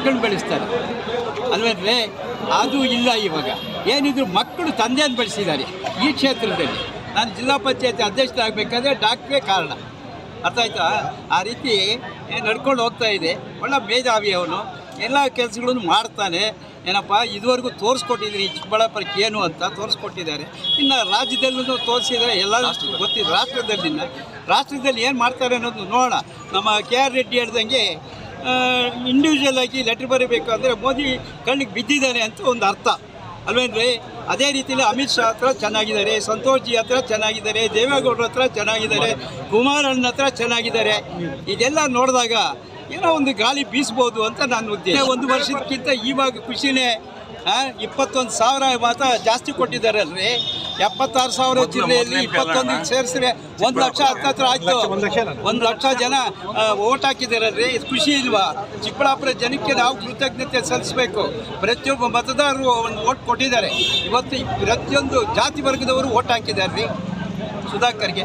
ಮಕ್ಕಳು ಬೆಳೆಸ್ತಾರೆ. ಅಲ್ವೇ ಅದು ಇಲ್ಲ ಇವಾಗ. ಏನಿದ್ರು ಮಕ್ಕಳು ತಂದೆಯನ್ನು ಬೆಳೆಸಿದ್ದಾರೆ ಈ ಕ್ಷೇತ್ರದಲ್ಲಿ. ನಾನು ಜಿಲ್ಲಾ ಪಂಚಾಯತಿ ಅಧ್ಯಕ್ಷರಾಗಬೇಕಾದ್ರೆ ಡಾಕ್ಟ್ರೇ ಕಾರಣ. ಅರ್ಥ ಆಯ್ತಾ? ಆ ರೀತಿ ನಡ್ಕೊಂಡು ಹೋಗ್ತಾ ಇದೆ. ಒಳ್ಳೆ ಮೇಧಾವಿ ಅವನು. ಎಲ್ಲ ಕೆಲಸಗಳನ್ನು ಮಾಡ್ತಾನೆ. ಏನಪ್ಪ, ಇದುವರೆಗೂ ತೋರಿಸ್ಕೊಟ್ಟಿದ್ದೀನಿ ಚಿಕ್ಕಬಳ್ಳಾಪುರಕ್ಕೆ ಏನು ಅಂತ ತೋರಿಸ್ಕೊಟ್ಟಿದ್ದಾರೆ. ಇನ್ನು ರಾಜ್ಯದಲ್ಲೂ ತೋರಿಸಿದರೆ ಎಲ್ಲ ಗೊತ್ತಿದೆ. ರಾಷ್ಟ್ರದಲ್ಲಿ ರಾಷ್ಟ್ರದಲ್ಲಿ ಏನು ಮಾಡ್ತಾರೆ ಅನ್ನೋದು ನೋಡೋಣ. ನಮ್ಮ ಕೆ ಆರ್ ರೆಡ್ಡಿ ಹೇಳ್ದಂಗೆ ಇಂಡಿವಿಜುವಲ್ ಆಗಿ ಲೆಟ್ರ್ ಬರೀಬೇಕು ಅಂದರೆ ಮೋದಿ ಕಣ್ಣಿಗೆ ಬಿದ್ದಿದ್ದಾರೆ ಅಂತ ಒಂದು ಅರ್ಥ. ಅಲ್ವೇನ್ರಿ ಅದೇ ರೀತಿಯಲ್ಲಿ ಅಮಿತ್ ಶಾ ಹತ್ರ ಚೆನ್ನಾಗಿದ್ದಾರೆ, ಸಂತೋಷ್ ಜಿ ಹತ್ರ ಚೆನ್ನಾಗಿದ್ದಾರೆ, ದೇವೇಗೌಡರ ಹತ್ರ ಚೆನ್ನಾಗಿದ್ದಾರೆ ಕುಮಾರಣ್ಣ ಹತ್ರ ಚೆನ್ನಾಗಿದ್ದಾರೆ. ಇದೆಲ್ಲ ನೋಡಿದಾಗ ಏನೋ ಒಂದು ಗಾಳಿ ಬೀಸ್ಬೋದು ಅಂತ ನಾನು ಉದ್ದೇಶ. ಒಂದು ವರ್ಷಕ್ಕಿಂತ ಇವಾಗ ಖುಷಿನೇ ಇಪ್ಪತ್ತೊಂದು ಸಾವಿರ ಮಾತ್ರ ಜಾಸ್ತಿ ಕೊಟ್ಟಿದ್ದಾರಲ್ರಿ ಎಪ್ಪತ್ತಾರು ಸಾವಿರ ಜಿಲ್ಲೆಯಲ್ಲಿ ಇಪ್ಪತ್ತೊಂದು ಸೇರಿಸಿದ್ರೆ ಒಂದು ಲಕ್ಷ ಹತ್ತತ್ರ ಆಯ್ತು. ಒಂದು ಲಕ್ಷ ಜನ ಓಟ್ ಹಾಕಿದಾರಲ್ರಿ ಇದು ಖುಷಿ ಇಲ್ವಾ? ಚಿಕ್ಕಬಳ್ಳಾಪುರ ಜನಕ್ಕೆ ನಾವು ಕೃತಜ್ಞತೆ ಸಲ್ಲಿಸಬೇಕು. ಪ್ರತಿಯೊಬ್ಬ ಮತದಾರರು ಒಂದು ಓಟ್ ಕೊಟ್ಟಿದ್ದಾರೆ. ಇವತ್ತು ಪ್ರತಿಯೊಂದು ಜಾತಿ ವರ್ಗದವರು ಓಟ್ ಹಾಕಿದ್ದಾರೆ ರೀ ಸುಧಾಕರ್ಗೆ.